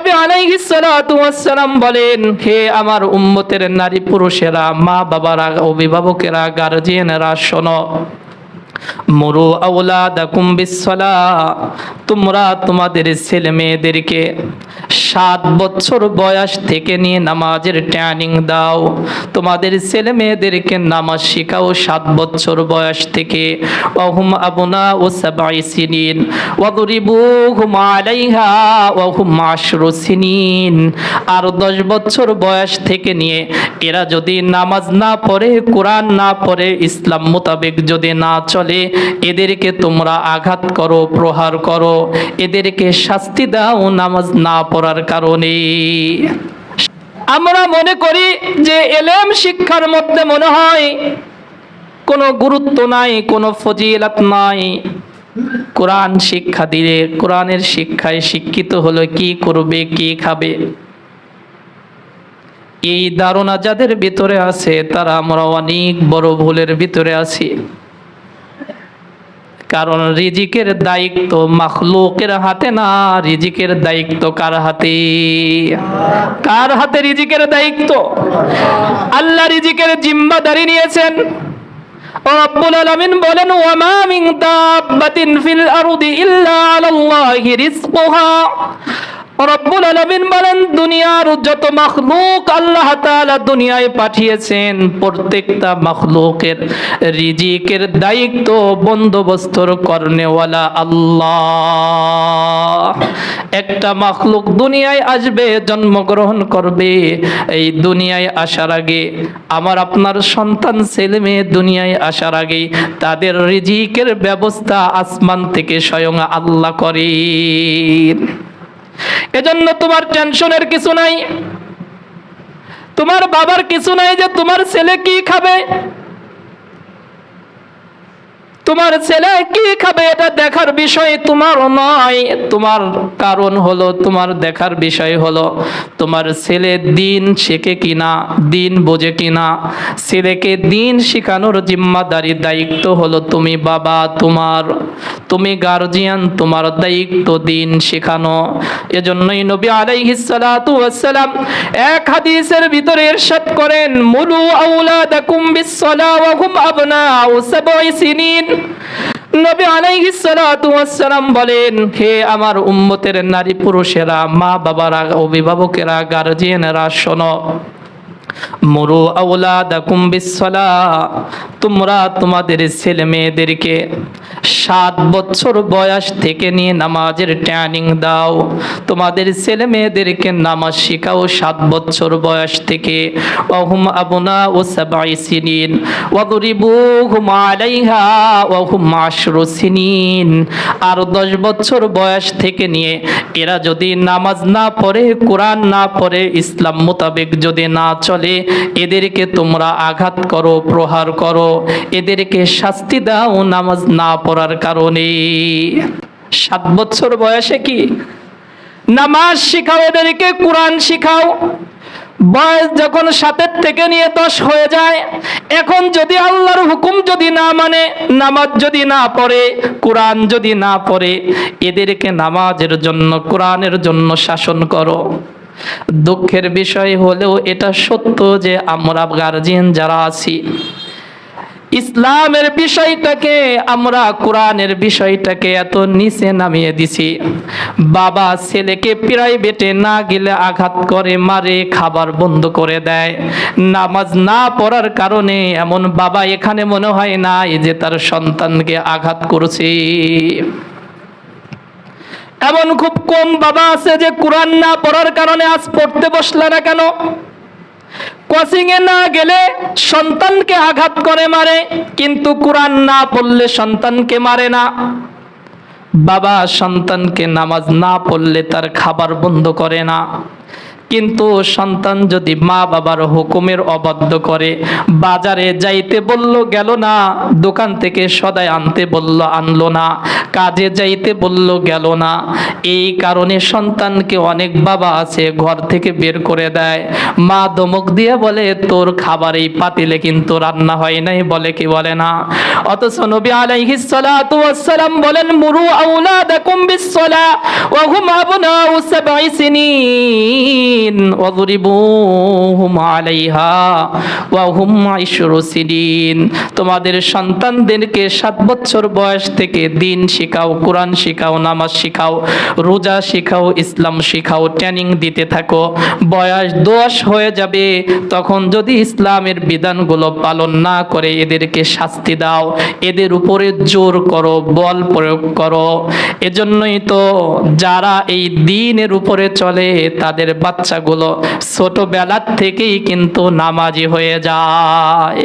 নবী আলাইহিস সালাতু ওয়াসসালাম বলেন, হে আমার উম্মতের নারী পুরুষেরা মা বাবারা অভিভাবকেরা গার্জিয়ানেরা শোনো মুরু আউলাদাকুম বিসসালা। তোমরা তোমাদের ছেলে মেয়েদেরকে সাত বছর বয়স থেকে নিয়ে নামাজের ট্রেনিং দাও। তোমাদের ছেলে মেয়েদেরকে নামাজ শেখাও সাত বছর বয়স থেকে। ওহুম আবুনা ও সাবাই সিনিন। ওয়াদরিবুহুম আলাইহা ওহুম আশরু সিনিন। আর দশ বছর বয়স থেকে নিয়ে এরা যদি নামাজ না পড়ে, কোরআন না পড়ে, ইসলাম মোতাবেক যদি না চলে, এদেরকে তোমরা আঘাত করো, প্রহার করো, এদেরকে শাস্তি দাও নামাজ না পড়ার কারণে। আমরা মনে করি যে এলেম শিক্ষার মধ্যে মনে হয় কোনো গুরুত্ব নাই, কোনো ফজিলাত নাই। কোরআন শিক্ষা দিলে, কোরআনের শিক্ষায় শিক্ষিত হলো কি করবে, কি খাবে? এই ধারণা যাদের ভিতরে আছে, তারা আমরা অনেক বড় ভুলের ভিতরে আছি। কারণ রিজিকের দায়িত্ব মাখলুকের হাতে না, রিজিকের দায়িত্ব কার হাতে? কার হাতে রিজিকের দায়িত্ব? আল্লাহ রিজিকের জিম্মাদারি নিয়েছেন। রব্বুল বলেন রব্বুল আলামিন বলেন, দুনিয়ার যত মখলুক আল্লাহ তাআলা দুনিয়ায় পাঠিয়েছেন, প্রত্যেকটা মখলুকের রিজিকের দায়িত্ব বন্দোবস্তর করনেওয়ালা আল্লাহ। একটা মখলুক দুনিয়ায় আসবে, জন্মগ্রহণ করবে, এই দুনিয়ায় আসার আগে আমার আপনার সন্তান ছেলে মেয়ে দুনিয়ায় আসার আগে তাদের রিজিকের ব্যবস্থা আসমান থেকে স্বয়ং আল্লাহ করেন। এজন্য তোমার টেনশনের কিছু নাই। তোমার বাবার কিছু নাই যে তোমার ছেলে কি খাবে? তোমার ছেলে কি খাবে এটা দেখার বিষয় তোমার নয়। তোমার কারণ হলো, তোমার দেখার বিষয় হলো, তোমার ছেলে দিন শেখে কিনা, দিন বোঝে কিনা। ছেলেকে দিন শেখানোর জিম্মাদারি দায়িত্ব হলো তুমি বাবা, তোমার। তুমি গার্জিয়ান তোমার দায়িত্ব দিন শেখানো। এজন্যই নবী আলাইহিস সালাতু ওয়াসসালাম এক হাদিসের ভিতরে ইরশাদ করেন, মুলু আউলাদাকুম বিসসালা ওয়া হুম সাবঈ সিনিন। নবী আলাইহিস সালাতু ওয়াসসালাম বলেন, হে আমার উম্মতের নারী পুরুষেরা, মা বাবারা, অভিভাবকেরা গার্জিয়ানেরা শোনো। আউলা আউলাদাকুম বিসসালা তোমরা তোমাদের ছেলে মেয়েদেরকে সাত বছর বয়স থেকে নিয়ে নামাজের ট্রেনিং দাও। তোমাদের ছেলে মেয়েদেরকে নামাজ শেখাও সাত বছর বয়স থেকে। ওহুম আবুনা ও সাবাই সিনিন। সিনিন। আর দশ বছর বয়স থেকে নিয়ে এরা যদি নামাজ না পড়ে, কোরআন না পড়ে, ইসলাম মোতাবেক যদি না চলে, এদেরকে তোমরা আঘাত করো, প্রহার করো। এদেরকে শাস্তি দাও, নামাজ না পড়ার কারণে। সাত বছর বয়সে কি? নামাজ শিখাও, এদেরকে কোরআন শিখাও। বয়স যখন সাতের থেকে নিয়ে দশ হয়ে যায়, এখন যদি আল্লাহর হুকুম যদি না মানে নামাজ যদি না পড়ে, কোরআন যদি না পড়ে, এদেরকে নামাজের জন্য, কোরআনের জন্য শাসন করো। দুঃখের বিষয় হলেও এটা সত্য যে আমরা গার্জিয়ান যারা আছি ইসলামের বিষয়টাকে, আমরা কোরআনের বিষয়টাকে এত নিচে নামিয়ে দিছি। বাবা ছেলেকে প্রাইভেটে না গেলে আঘাত করে, মারে, খাবার বন্ধ করে দেয়। নামাজ না পড়ার কারণে এমন বাবা এখানে মনে হয় না যে তার সন্তানকে আঘাত করছে। এমন খুব কম বাবা আছে যে কোরআন না পড়ার কারণে আজ পড়তে বসলে না কেন? কোচিং এ না গেলে সন্তানকে আঘাত করে মারে, কিন্তু কোরআন না পড়লে সন্তানকে মারে না। বাবা সন্তানকে নামাজ না পড়লে তার খাবার বন্ধ করে না। কিন্তু সন্তান যদি মা বাবার হুকুমের অবাধ্য করে, বাজারে যাইতে বলল, গেল না। দোকান থেকে সদাই আনতে বলল, আনলো না। কাজে যাইতে বলল, গেল না। এই কারণে সন্তানকে অনেক বাবা আছে, ঘর থেকে বের করে দেয়। মা দমক দিয়ে বলে, তোর খাবার এই পাতিলে কিন্তু রান্না হয় নাই। বলে কি বলে না। অথচ নবী আলাইহিস সালাতু ওয়াসসালাম বলেন, মুরু আউলাদাকুম বিসসালা ওয়া হুম আবনাউ সাবঈ তোমাদের সন্তানদেরকে সাত বছর বয়স থেকে দিন শেখাও, কোরআন শেখাও, নামাজ শেখাও, রোজা শেখাও, ইসলাম শেখাও ট্রেনিং দিতে থাকো। বয়স দোষ হয়ে যাবে, তখন যদি ইসলামের বিধানগুলো পালন না করে এদেরকে শাস্তি দাও, এদের উপরে জোর করো, বল প্রয়োগ করো। এজন্যই তো যারা এই দিনের উপরে চলে, তাদের বাচ্চাগুলো ছোটবেলার থেকেই কিন্তু নামাজি হয়ে যায়।